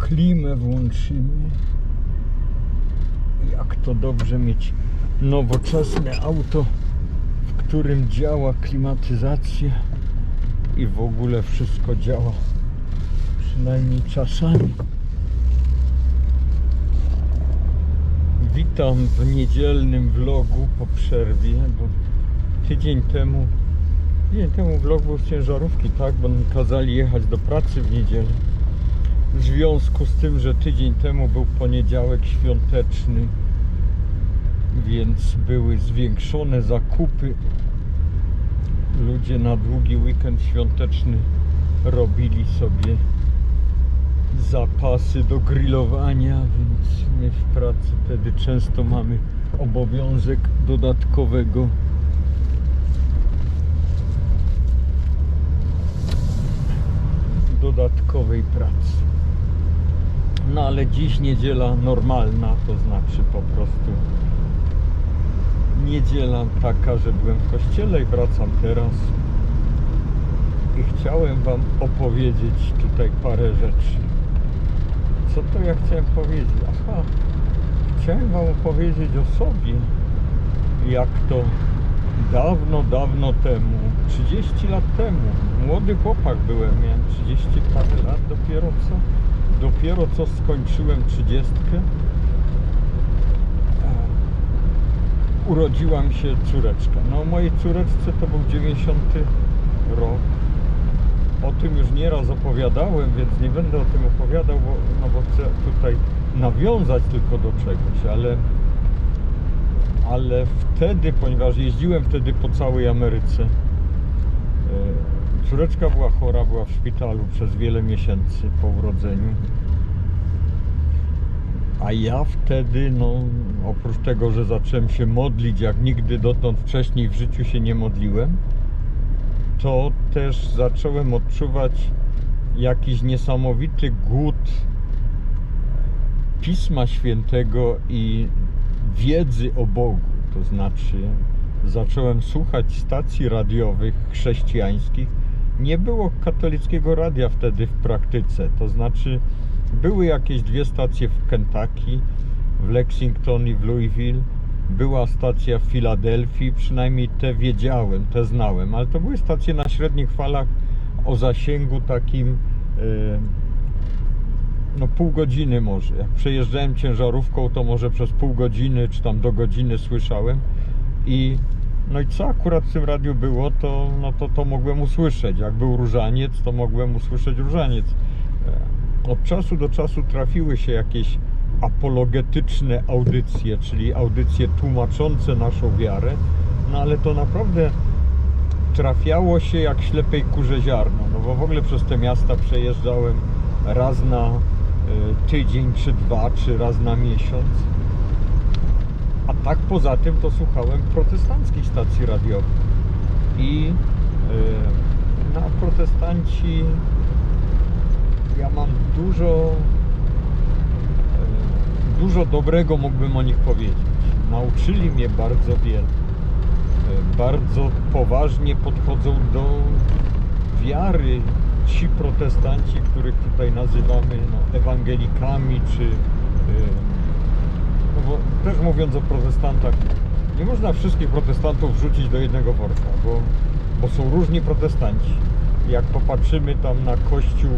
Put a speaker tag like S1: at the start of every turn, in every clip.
S1: klimę włączymy. Jak to dobrze mieć nowoczesne auto, w którym działa klimatyzacja i w ogóle wszystko działa, przynajmniej czasami. Witam w niedzielnym vlogu po przerwie, bo tydzień temu, tydzień temu vlog był z ciężarówki, tak, bo mi kazali jechać do pracy w niedzielę. W związku z tym, że tydzień temu był poniedziałek świąteczny, więc były zwiększone zakupy. Ludzie na długi weekend świąteczny robili sobie zapasy do grillowania, więc my w pracy wtedy często mamy obowiązek dodatkowego dodatkowej pracy. No ale dziś niedziela normalna, to znaczy po prostu niedziela taka, że byłem w kościele i wracam teraz. I chciałem Wam opowiedzieć tutaj parę rzeczy. Co to ja chciałem powiedzieć? Aha, chciałem Wam opowiedzieć o sobie, jak to dawno, dawno temu, 30 lat temu, młody chłopak byłem, miałem 30 parę lat dopiero co, dopiero co skończyłem 30. Urodziła mi się córeczka. No mojej córeczce to był 90 rok. O tym już nieraz opowiadałem, więc nie będę o tym opowiadał, bo, no bo chcę tutaj nawiązać tylko do czegoś, ale ale wtedy, ponieważ jeździłem wtedy po całej Ameryce, e, córeczka była chora, była w szpitalu przez wiele miesięcy po urodzeniu. A ja wtedy, no, oprócz tego, że zacząłem się modlić, jak nigdy dotąd wcześniej w życiu się nie modliłem, to też zacząłem odczuwać jakiś niesamowity głód Pisma Świętego i wiedzy o Bogu. To znaczy, zacząłem słuchać stacji radiowych chrześcijańskich. Nie było katolickiego radia wtedy w praktyce. To znaczy, były jakieś dwie stacje w Kentucky, w Lexington i w Louisville. Była stacja w Filadelfii, przynajmniej te wiedziałem, te znałem, ale to były stacje na średnich falach o zasięgu takim e, no pół godziny może. Jak przejeżdżałem ciężarówką, to może przez pół godziny, czy tam do godziny słyszałem. I no i co akurat w tym radiu było, to, no to, to mogłem usłyszeć. Jak był różaniec, to mogłem usłyszeć różaniec. E, Od czasu do czasu trafiły się jakieś apologetyczne audycje, czyli audycje tłumaczące naszą wiarę, no ale to naprawdę trafiało się jak ślepej kurze ziarno, no bo w ogóle przez te miasta przejeżdżałem raz na y, tydzień, czy dwa, czy raz na miesiąc. A tak poza tym to słuchałem protestanckich stacji radiowych. I y, na protestanci ja mam dużo y, dużo dobrego mógłbym o nich powiedzieć. Nauczyli mnie bardzo wiele. Y, Bardzo poważnie podchodzą do wiary ci protestanci, których tutaj nazywamy no, ewangelikami, czy no bo też mówiąc o protestantach, nie można wszystkich protestantów wrzucić do jednego worka, bo, bo są różni protestanci. Jak popatrzymy tam na kościół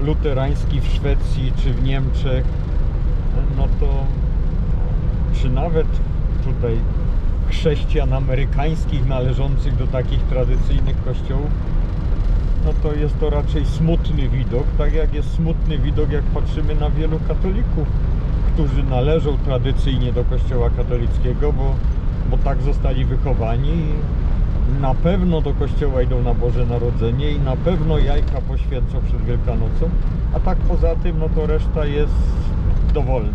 S1: luterański w Szwecji czy w Niemczech, no to czy nawet tutaj chrześcijan amerykańskich należących do takich tradycyjnych kościołów, no to jest to raczej smutny widok, tak jak jest smutny widok, jak patrzymy na wielu katolików, którzy należą tradycyjnie do kościoła katolickiego, bo, bo tak zostali wychowani na pewno do kościoła idą na Boże Narodzenie i na pewno jajka poświęcą przed Wielkanocą, a tak poza tym, no to reszta jest dowolna.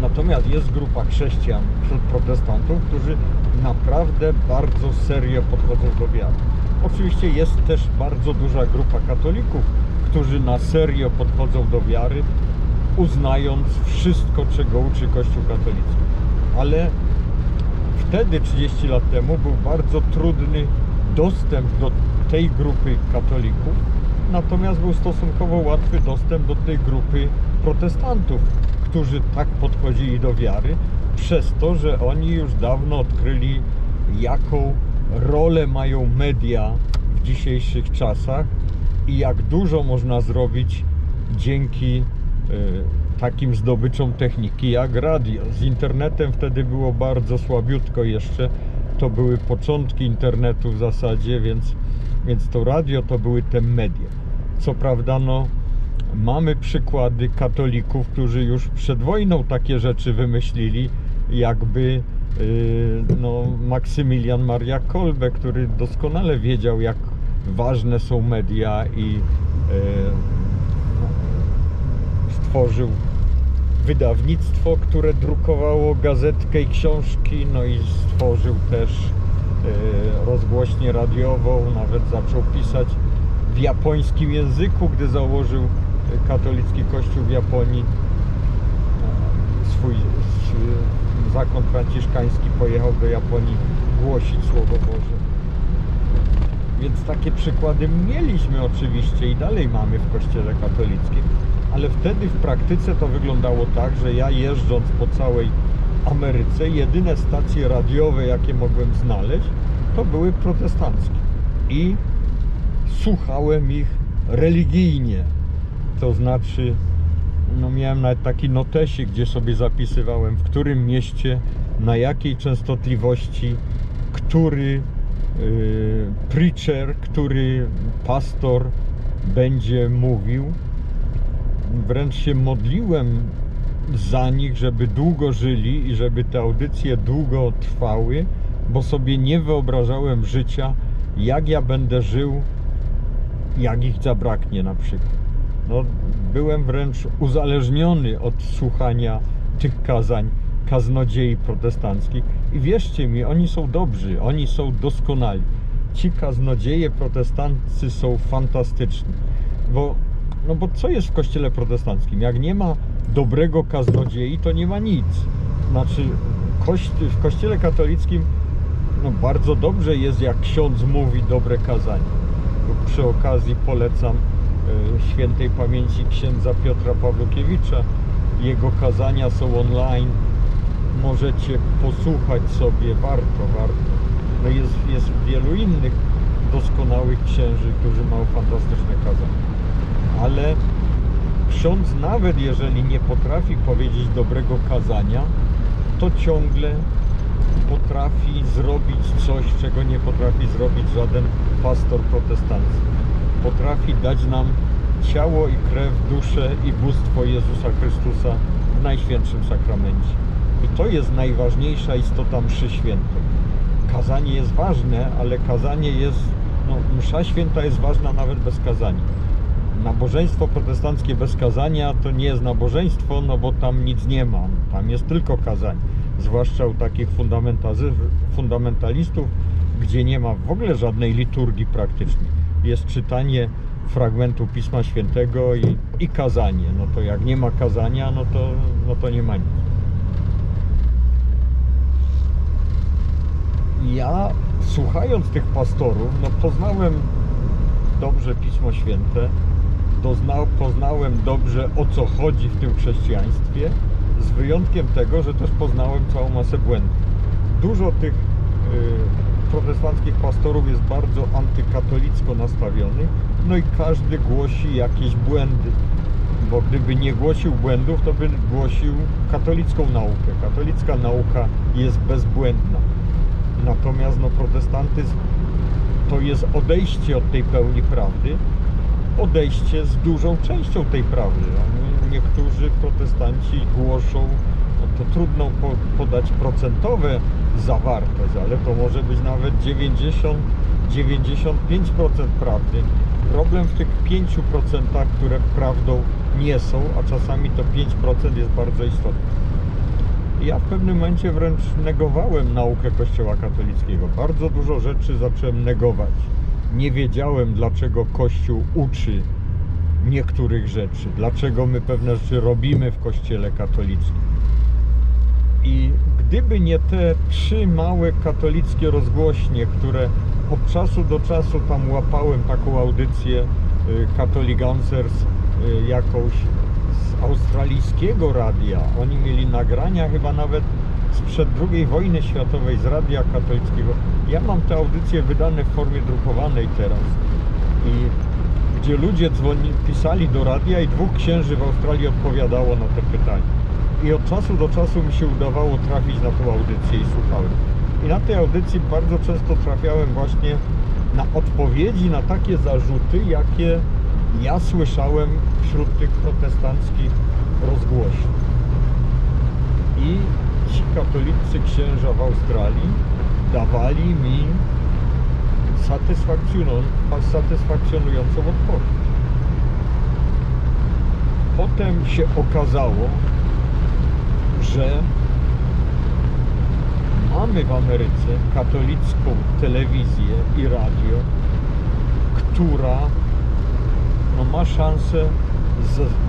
S1: Natomiast jest grupa chrześcijan wśród protestantów, którzy naprawdę bardzo serio podchodzą do wiary. Oczywiście jest też bardzo duża grupa katolików, którzy na serio podchodzą do wiary, uznając wszystko, czego uczy Kościół katolicki. Ale wtedy, 30 lat temu, był bardzo trudny dostęp do tej grupy katolików, natomiast był stosunkowo łatwy dostęp do tej grupy protestantów, którzy tak podchodzili do wiary, przez to, że oni już dawno odkryli, jaką rolę mają media w dzisiejszych czasach i jak dużo można zrobić dzięki takim zdobyczom techniki jak radio. Z internetem wtedy było bardzo słabiutko jeszcze. To były początki internetu w zasadzie, więc, więc to radio to były te media. Co prawda, no, mamy przykłady katolików, którzy już przed wojną takie rzeczy wymyślili, jakby y, no, Maksymilian Maria Kolbe, który doskonale wiedział, jak ważne są media i stworzył wydawnictwo, które drukowało gazetkę i książki, no i stworzył też y, rozgłośnię radiową, nawet zaczął pisać w japońskim języku, gdy założył y, katolicki kościół w Japonii. E, Swój zakon franciszkański pojechał do Japonii głosić Słowo Boże. Więc takie przykłady mieliśmy oczywiście i dalej mamy w kościele katolickim, ale wtedy w praktyce to wyglądało tak, że ja jeżdżąc po całej Ameryce, jedyne stacje radiowe, jakie mogłem znaleźć, to były protestanckie. I słuchałem ich religijnie. To znaczy, no miałem nawet taki notesik, gdzie sobie zapisywałem, w którym mieście, na jakiej częstotliwości, który y, preacher, który pastor będzie mówił. Wręcz się modliłem za nich, żeby długo żyli i żeby te audycje długo trwały, bo sobie nie wyobrażałem życia, jak ja będę żył, jak ich zabraknie na przykład. No, byłem wręcz uzależniony od słuchania tych kazań kaznodziei protestanckich i wierzcie mi, oni są dobrzy, oni są doskonali. Ci kaznodzieje protestanccy są fantastyczni, bo, no bo co jest w kościele protestanckim? Jak nie ma dobrego kaznodziei, to nie ma nic. Znaczy, w kościele katolickim no, bardzo dobrze jest, jak ksiądz mówi dobre kazanie. Przy okazji polecam e, świętej pamięci księdza Piotra Pawlukiewicza. Jego kazania są online. Możecie posłuchać sobie, warto, warto. No jest, jest wielu innych doskonałych księży, którzy mają fantastyczne kazania. Ale ksiądz nawet jeżeli nie potrafi powiedzieć dobrego kazania, to ciągle potrafi zrobić coś, czego nie potrafi zrobić żaden pastor protestancki. Potrafi dać nam ciało i krew, duszę i bóstwo Jezusa Chrystusa w Najświętszym Sakramencie. I to jest najważniejsza istota mszy świętej. Kazanie jest ważne, ale kazanie jest, no, msza święta jest ważna nawet bez kazania. Nabożeństwo protestanckie bez kazania to nie jest nabożeństwo, no bo tam nic nie ma. Tam jest tylko kazanie. Zwłaszcza u takich fundamentalistów, gdzie nie ma w ogóle żadnej liturgii praktycznie. Jest czytanie fragmentu Pisma Świętego i, i kazanie. No to jak nie ma kazania, no to, no to nie ma nic. Ja słuchając tych pastorów, no poznałem dobrze Pismo Święte, poznałem dobrze o co chodzi w tym chrześcijaństwie, z wyjątkiem tego, że też poznałem całą masę błędów. Dużo tych y, protestanckich pastorów jest bardzo antykatolicko nastawionych, no i każdy głosi jakieś błędy, bo gdyby nie głosił błędów, to by głosił katolicką naukę. Katolicka nauka jest bezbłędna. Natomiast no, protestantyzm to jest odejście od tej pełni prawdy, odejście z dużą częścią tej prawdy. Oni- Niektórzy protestanci głoszą, no to trudno po, podać procentowe zawartość, ale to może być nawet 90-95% prawdy. Problem w tych 5%, które prawdą nie są, a czasami to 5% jest bardzo istotne. Ja w pewnym momencie wręcz negowałem naukę Kościoła katolickiego. Bardzo dużo rzeczy zacząłem negować. Nie wiedziałem, dlaczego Kościół uczy niektórych rzeczy, dlaczego my pewne rzeczy robimy w Kościele katolickim. I gdyby nie te trzy małe katolickie rozgłośnie, które od czasu do czasu tam łapałem taką audycję y, Catholic Answers y, jakąś z australijskiego radia. Oni mieli nagrania chyba nawet sprzed II wojny światowej z radia katolickiego. Ja mam te audycje wydane w formie drukowanej teraz. I gdzie ludzie dzwoni, pisali do radia i dwóch księży w Australii odpowiadało na te pytania. I od czasu do czasu mi się udawało trafić na tą audycję i słuchałem. I na tej audycji bardzo często trafiałem właśnie na odpowiedzi na takie zarzuty, jakie ja słyszałem wśród tych protestanckich rozgłośni. I ci katolicy księża w Australii dawali mi satysfakcjonującą, odpowiedź. Potem się okazało, że mamy w Ameryce katolicką telewizję i radio, która no, ma szansę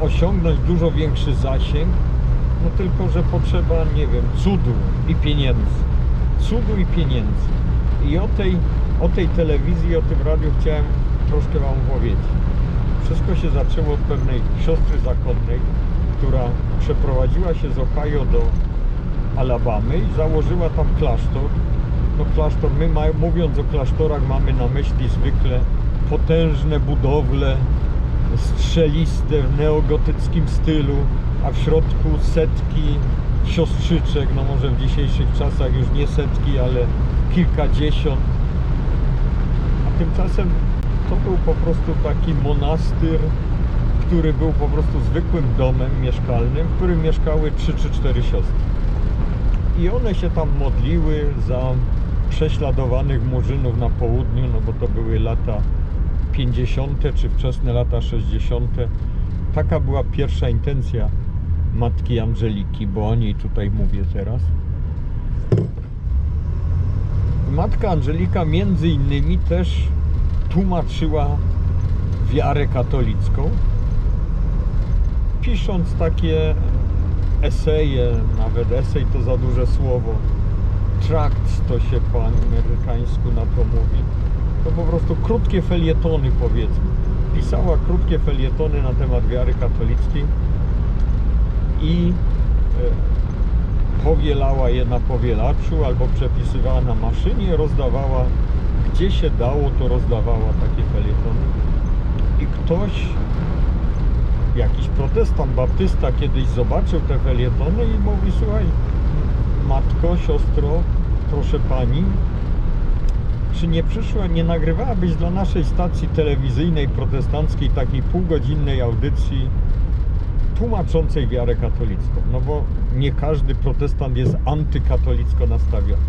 S1: osiągnąć dużo większy zasięg, no tylko, że potrzeba, nie wiem, cudu i pieniędzy. Cudu i pieniędzy. I o tej, o tej telewizji, o tym radiu chciałem troszkę Wam powiedzieć. Wszystko się zaczęło od pewnej siostry zakonnej, która przeprowadziła się z Ohio do Alabamy i założyła tam klasztor. No klasztor, my ma, mówiąc o klasztorach mamy na myśli zwykle potężne budowle, strzeliste w neogotyckim stylu, a w środku setki siostrzyczek, no może w dzisiejszych czasach już nie setki, ale kilkadziesiąt. A tymczasem to był po prostu taki monastyr, który był po prostu zwykłym domem mieszkalnym, w którym mieszkały trzy czy cztery siostry. I one się tam modliły za prześladowanych murzynów na południu, no bo to były lata 50. czy wczesne lata 60. Taka była pierwsza intencja matki Angeliki, bo o niej tutaj mówię teraz. Matka Angelika między innymi też tłumaczyła wiarę katolicką, pisząc takie eseje, nawet esej to za duże słowo, trakt to się po amerykańsku na to mówi, to po prostu krótkie felietony powiedzmy. Pisała krótkie felietony na temat wiary katolickiej i e, powielała je na powielaczu albo przepisywała na maszynie, rozdawała gdzie się dało, to rozdawała takie felietony. I ktoś jakiś protestant, baptysta kiedyś zobaczył te felietony i mówi, słuchaj, matko, siostro, proszę pani, czy nie przyszła, nie nagrywałabyś dla naszej stacji telewizyjnej protestanckiej takiej półgodzinnej audycji tłumaczącej wiarę katolicką? No bo nie każdy protestant jest antykatolicko nastawiony.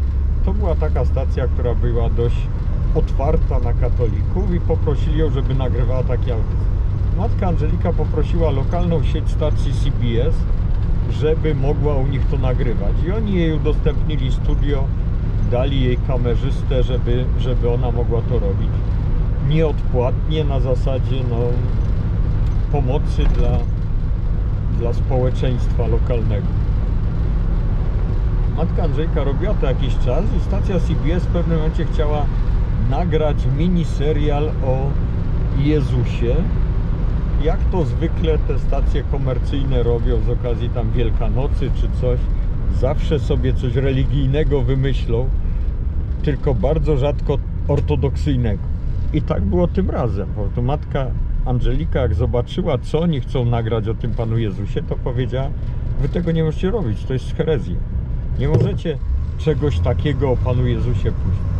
S1: To była taka stacja, która była dość otwarta na katolików i poprosili ją, żeby nagrywała takie audycje matka Angelika poprosiła lokalną sieć stacji CBS, żeby mogła u nich to nagrywać. I oni jej udostępnili studio, dali jej kamerzystę, żeby, żeby ona mogła to robić. Nieodpłatnie, na zasadzie no, pomocy dla, dla społeczeństwa lokalnego. Matka Andrzejka robiła to jakiś czas i stacja CBS w pewnym momencie chciała nagrać mini serial o Jezusie, jak to zwykle te stacje komercyjne robią z okazji tam Wielkanocy czy coś, zawsze sobie coś religijnego wymyślą, tylko bardzo rzadko ortodoksyjnego. I tak było tym razem, bo to matka Angelika jak zobaczyła, co oni chcą nagrać o tym Panu Jezusie, to powiedziała, wy tego nie możecie robić, to jest herezja. Nie możecie czegoś takiego o Panu Jezusie puścić.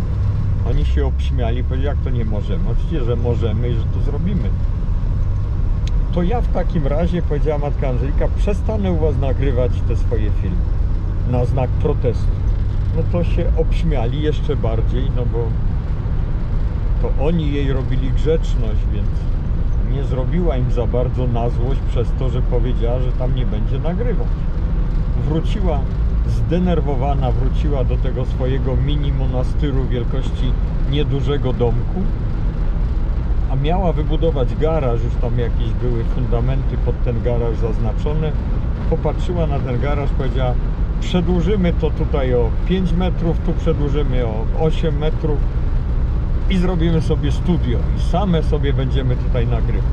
S1: Oni się obśmiali, powiedzieli, jak to nie możemy? Oczywiście, że możemy i że to zrobimy to ja w takim razie, powiedziała matka Angelika, przestanę u Was nagrywać te swoje filmy na znak protestu. No to się obśmiali jeszcze bardziej, no bo to oni jej robili grzeczność, więc nie zrobiła im za bardzo na złość przez to, że powiedziała, że tam nie będzie nagrywać. Wróciła zdenerwowana, wróciła do tego swojego mini monastyru wielkości niedużego domku a miała wybudować garaż, już tam jakieś były fundamenty pod ten garaż zaznaczone. Popatrzyła na ten garaż, powiedziała przedłużymy to tutaj o 5 metrów, tu przedłużymy o 8 metrów i zrobimy sobie studio i same sobie będziemy tutaj nagrywać.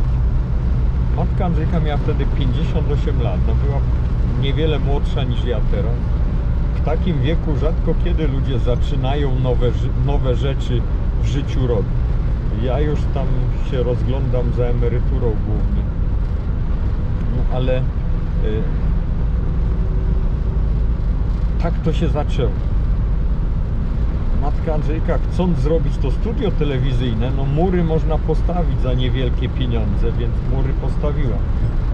S1: Matka Andrzejka miała wtedy 58 lat, no była niewiele młodsza niż ja teraz. W takim wieku rzadko kiedy ludzie zaczynają nowe, nowe rzeczy w życiu robić. Ja już tam się rozglądam za emeryturą głównie. No ale y, tak to się zaczęło. Matka Andrzejka, chcąc zrobić to studio telewizyjne, no mury można postawić za niewielkie pieniądze, więc mury postawiła.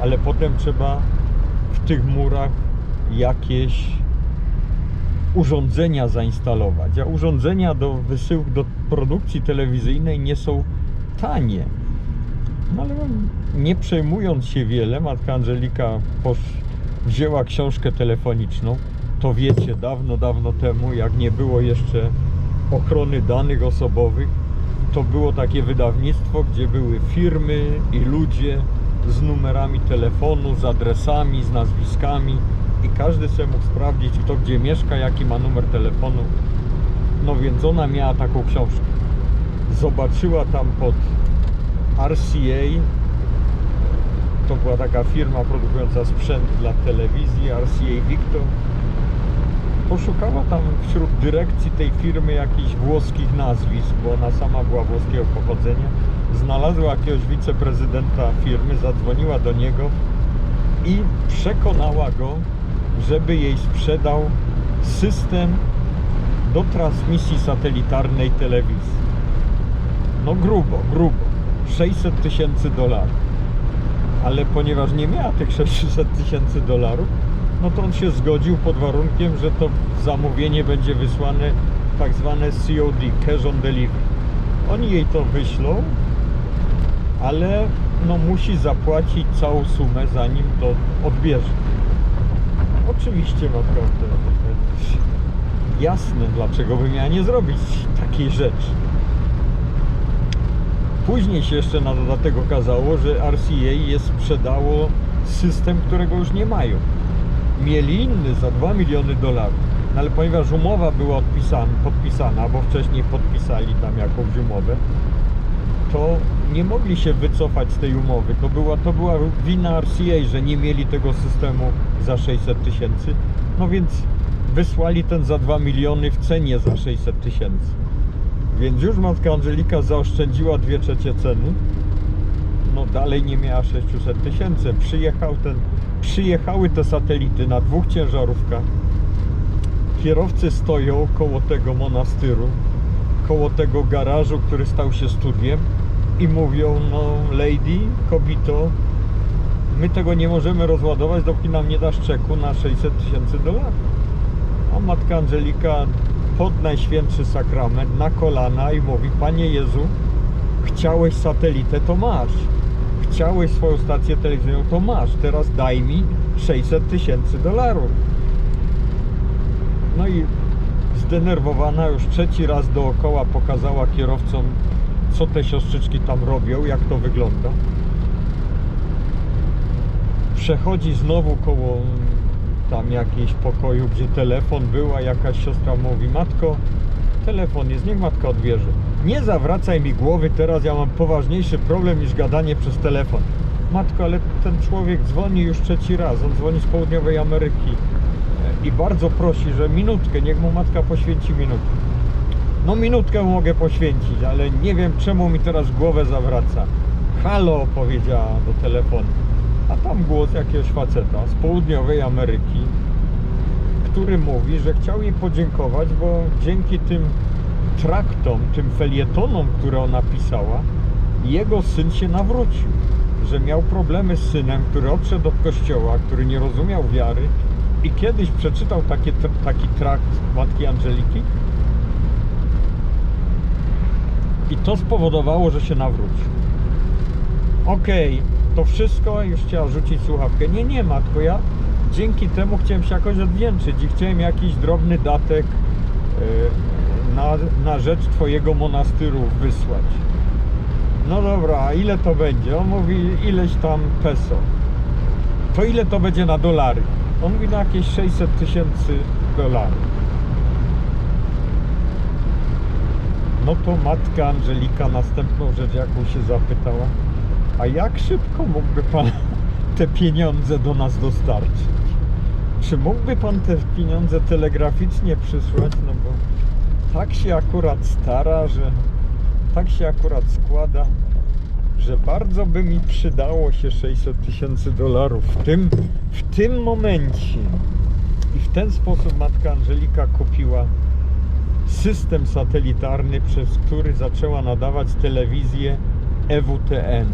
S1: Ale potem trzeba w tych murach jakieś urządzenia zainstalować. A urządzenia do wysyłk do produkcji telewizyjnej nie są tanie. No ale nie przejmując się wiele, matka Angelika wzięła książkę telefoniczną. To wiecie, dawno, dawno temu, jak nie było jeszcze ochrony danych osobowych, to było takie wydawnictwo, gdzie były firmy i ludzie z numerami telefonu, z adresami, z nazwiskami i każdy sobie mógł sprawdzić, kto gdzie mieszka, jaki ma numer telefonu. No więc ona miała taką książkę. Zobaczyła tam pod RCA, to była taka firma produkująca sprzęt dla telewizji, RCA Victor. Poszukała tam wśród dyrekcji tej firmy jakichś włoskich nazwisk, bo ona sama była włoskiego pochodzenia. Znalazła jakiegoś wiceprezydenta firmy, zadzwoniła do niego i przekonała go, żeby jej sprzedał system do transmisji satelitarnej telewizji. No grubo, grubo. 600 tysięcy dolarów. Ale ponieważ nie miała tych 600 tysięcy dolarów, no to on się zgodził pod warunkiem, że to zamówienie będzie wysłane tak zwane COD, Cash on Delivery. Oni jej to wyślą, ale no musi zapłacić całą sumę zanim to odbierze. Oczywiście wtedy jasne, dlaczego by miała nie zrobić takiej rzeczy. Później się jeszcze na dodatek okazało, że RCA je sprzedało system, którego już nie mają. Mieli inny za 2 miliony dolarów. No ale ponieważ umowa była odpisana, podpisana, bo wcześniej podpisali tam jakąś umowę, to nie mogli się wycofać z tej umowy. To była, to była wina RCA, że nie mieli tego systemu za 600 tysięcy. No więc wysłali ten za 2 miliony w cenie za 600 tysięcy. Więc już matka Angelika zaoszczędziła dwie trzecie ceny. No dalej nie miała 600 tysięcy. Przyjechał ten, przyjechały te satelity na dwóch ciężarówkach. Kierowcy stoją koło tego monastyru, koło tego garażu, który stał się studiem i mówią, no lady, kobito, my tego nie możemy rozładować, dopóki nam nie dasz czeku na 600 tysięcy dolarów. A matka Angelika pod Najświętszy Sakrament na kolana i mówi, Panie Jezu, chciałeś satelitę, to masz. Chciałeś swoją stację telewizyjną, to masz. Teraz daj mi 600 tysięcy dolarów. No i zdenerwowana już trzeci raz dookoła pokazała kierowcom, co te siostrzyczki tam robią, jak to wygląda. Przechodzi znowu koło tam jakiejś pokoju, gdzie telefon był, a jakaś siostra mówi, matko, telefon jest, niech matka odbierze. Nie zawracaj mi głowy, teraz ja mam poważniejszy problem niż gadanie przez telefon. Matko, ale ten człowiek dzwoni już trzeci raz, on dzwoni z południowej Ameryki e, i bardzo prosi, że minutkę, niech mu matka poświęci minutkę. No minutkę mogę poświęcić, ale nie wiem czemu mi teraz głowę zawraca. Halo, powiedziała do telefonu. A tam głos jakiegoś faceta z południowej Ameryki, który mówi, że chciał jej podziękować, bo dzięki tym traktom, tym felietonom, które ona pisała, jego syn się nawrócił. Że miał problemy z synem, który odszedł od kościoła, który nie rozumiał wiary i kiedyś przeczytał taki trakt matki Angeliki i to spowodowało, że się nawrócił. Okej, to wszystko, już chciała rzucić słuchawkę. Nie, nie matko, ja dzięki temu chciałem się jakoś odwdzięczyć i chciałem jakiś drobny datek e, na, na rzecz Twojego monastyru wysłać. No dobra, a ile to będzie? On mówi ileś tam peso. To ile to będzie na dolary? On mówi na jakieś 600 tysięcy dolarów. No to matka Angelika następną rzecz, jaką się zapytała, a jak szybko mógłby pan te pieniądze do nas dostarczyć? Czy mógłby pan te pieniądze telegraficznie przysłać? No bo tak się akurat stara, że tak się akurat składa, że bardzo by mi przydało się 600 tysięcy dolarów w tym, w tym momencie. I w ten sposób matka Angelika kupiła system satelitarny, przez który zaczęła nadawać telewizję EWTN.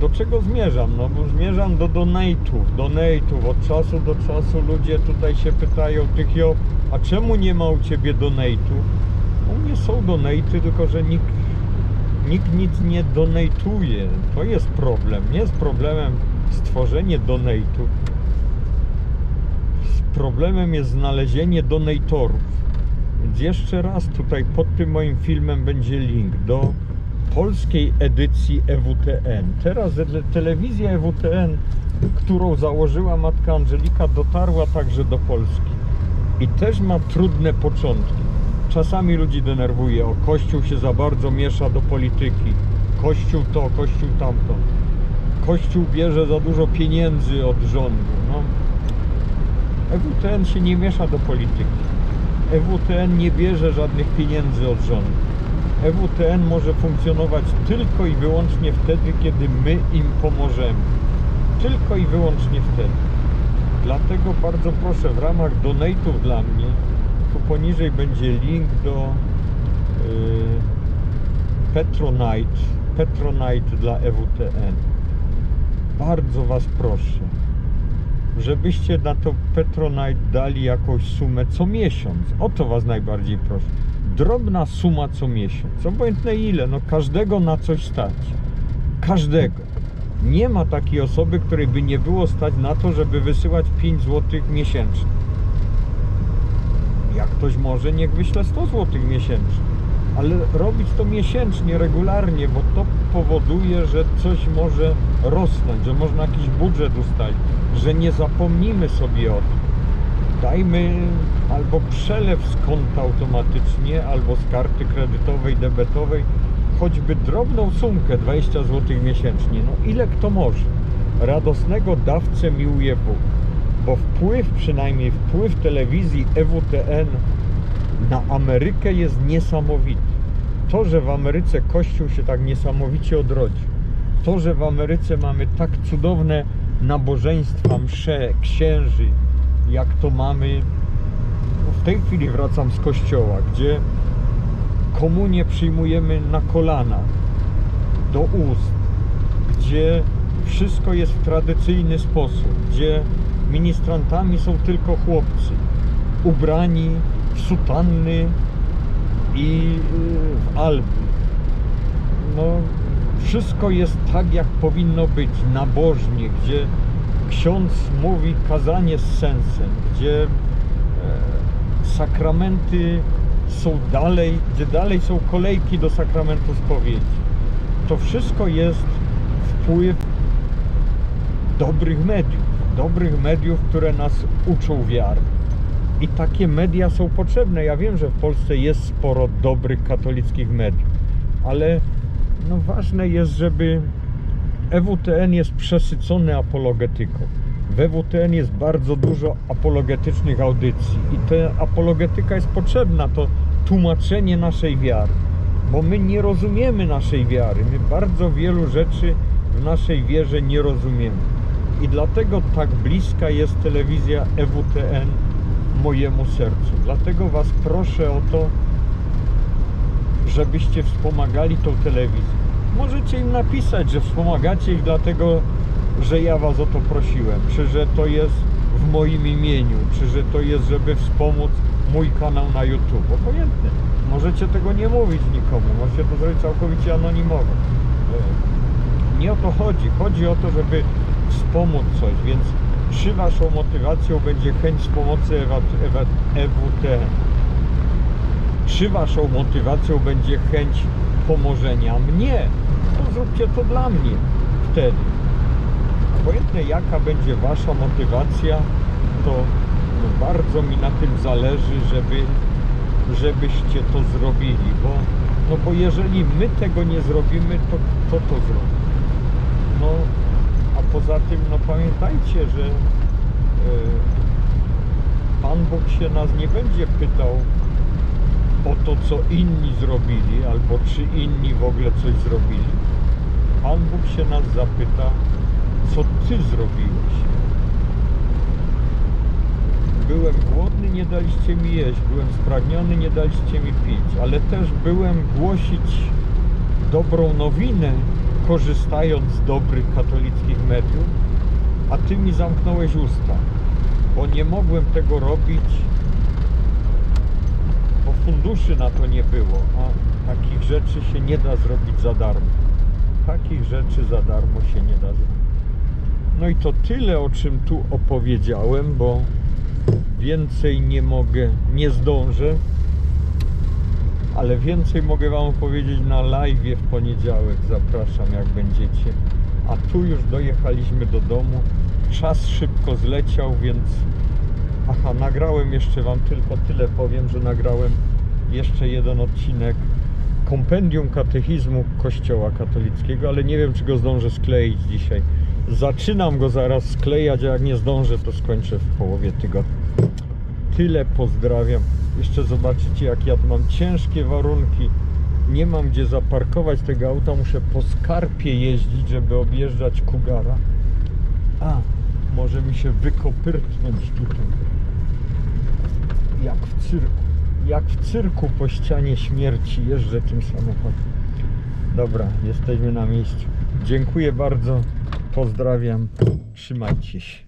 S1: Do czego zmierzam? No bo zmierzam do donate'ów, donate'ów. Od czasu do czasu ludzie tutaj się pytają tych jo, a czemu nie ma u Ciebie donate'ów? U mnie są donate'y, tylko że nikt, nikt nic nie donate'uje. To jest problem. Nie jest problemem stworzenie donate'ów. Problemem jest znalezienie donatorów. Więc jeszcze raz tutaj pod tym moim filmem będzie link do polskiej edycji EWTN. Teraz telewizja EWTN, którą założyła matka Angelika, dotarła także do Polski. I też ma trudne początki. Czasami ludzi denerwuje, o Kościół się za bardzo miesza do polityki. Kościół to, Kościół tamto. Kościół bierze za dużo pieniędzy od rządu. No, EWTN się nie miesza do polityki. EWTN nie bierze żadnych pieniędzy od rządu. EWTN może funkcjonować tylko i wyłącznie wtedy, kiedy my im pomożemy. Tylko i wyłącznie wtedy. Dlatego bardzo proszę, w ramach donate'ów dla mnie, tu poniżej będzie link do yy, Petronite, Petronite dla EWTN. Bardzo Was proszę, żebyście na to Petronite dali jakąś sumę co miesiąc. O to Was najbardziej proszę. Drobna suma co miesiąc. Obojętne ile, no każdego na coś stać. Każdego. Nie ma takiej osoby, której by nie było stać na to, żeby wysyłać 5 zł miesięcznie. Jak ktoś może, niech wyśle 100 zł miesięcznie. Ale robić to miesięcznie, regularnie, bo to powoduje, że coś może rosnąć, że można jakiś budżet ustalić, że nie zapomnimy sobie o tym. Dajmy albo przelew z konta automatycznie, albo z karty kredytowej, debetowej, choćby drobną sumkę 20 zł miesięcznie. No ile kto może? Radosnego dawcę miłuje Bóg. Bo wpływ, przynajmniej wpływ telewizji EWTN na Amerykę jest niesamowity. To, że w Ameryce Kościół się tak niesamowicie odrodzi, to, że w Ameryce mamy tak cudowne nabożeństwa, msze, księży, jak to mamy. no W tej chwili wracam z kościoła, gdzie komunię przyjmujemy na kolanach, do ust, gdzie wszystko jest w tradycyjny sposób, gdzie ministrantami są tylko chłopcy, ubrani w sutanny i y, w alby. No, wszystko jest tak, jak powinno być, nabożnie, gdzie ksiądz mówi kazanie z sensem, gdzie e, sakramenty są dalej, gdzie dalej są kolejki do sakramentu spowiedzi. To wszystko jest wpływ dobrych mediów, dobrych mediów, które nas uczą wiary. I takie media są potrzebne. Ja wiem, że w Polsce jest sporo dobrych katolickich mediów, ale no ważne jest, żeby EWTN jest przesycony apologetyką. W EWTN jest bardzo dużo apologetycznych audycji i ta apologetyka jest potrzebna, to tłumaczenie naszej wiary, bo my nie rozumiemy naszej wiary, my bardzo wielu rzeczy w naszej wierze nie rozumiemy. I dlatego tak bliska jest telewizja EWTN mojemu sercu. Dlatego Was proszę o to, żebyście wspomagali tą telewizję. Możecie im napisać, że wspomagacie ich dlatego, że ja Was o to prosiłem, czy że to jest w moim imieniu, czy że to jest, żeby wspomóc mój kanał na YouTube. Obojętne. Możecie tego nie mówić nikomu, możecie to zrobić całkowicie anonimowo. Nie o to chodzi. Chodzi o to, żeby wspomóc coś, więc czy Waszą motywacją będzie chęć pomocy EWT? Czy Waszą motywacją będzie chęć pomożenia mnie? To zróbcie to dla mnie wtedy. Obojętne jaka będzie Wasza motywacja, to bardzo mi na tym zależy, żeby żebyście to zrobili, bo, no bo jeżeli my tego nie zrobimy, to kto to zrobi? No, a poza tym, no pamiętajcie, że e, Pan Bóg się nas nie będzie pytał o to, co inni zrobili, albo czy inni w ogóle coś zrobili. Pan Bóg się nas zapyta, co Ty zrobiłeś. Byłem głodny, nie daliście mi jeść, byłem spragniony, nie daliście mi pić, ale też byłem głosić dobrą nowinę, korzystając z dobrych katolickich mediów, a Ty mi zamknąłeś usta, bo nie mogłem tego robić, funduszy na to nie było, a takich rzeczy się nie da zrobić za darmo. Takich rzeczy za darmo się nie da zrobić. No i to tyle, o czym tu opowiedziałem, bo więcej nie mogę, nie zdążę, ale więcej mogę Wam powiedzieć na live w poniedziałek. Zapraszam, jak będziecie. A tu już dojechaliśmy do domu. Czas szybko zleciał, więc aha, nagrałem jeszcze Wam tylko tyle powiem, że nagrałem jeszcze jeden odcinek kompendium katechizmu Kościoła katolickiego, ale nie wiem, czy go zdążę skleić dzisiaj. Zaczynam go zaraz sklejać, a jak nie zdążę, to skończę w połowie tygodnia. Tyle pozdrawiam. Jeszcze zobaczycie, jak ja mam ciężkie warunki. Nie mam gdzie zaparkować tego auta, muszę po skarpie jeździć, żeby objeżdżać Kugara. A, może mi się wykopyrtnąć tutaj. Jak w cyrku. Jak w cyrku po ścianie śmierci jeżdżę tym samochodem. Dobra, jesteśmy na miejscu. Dziękuję bardzo. Pozdrawiam. Trzymajcie się.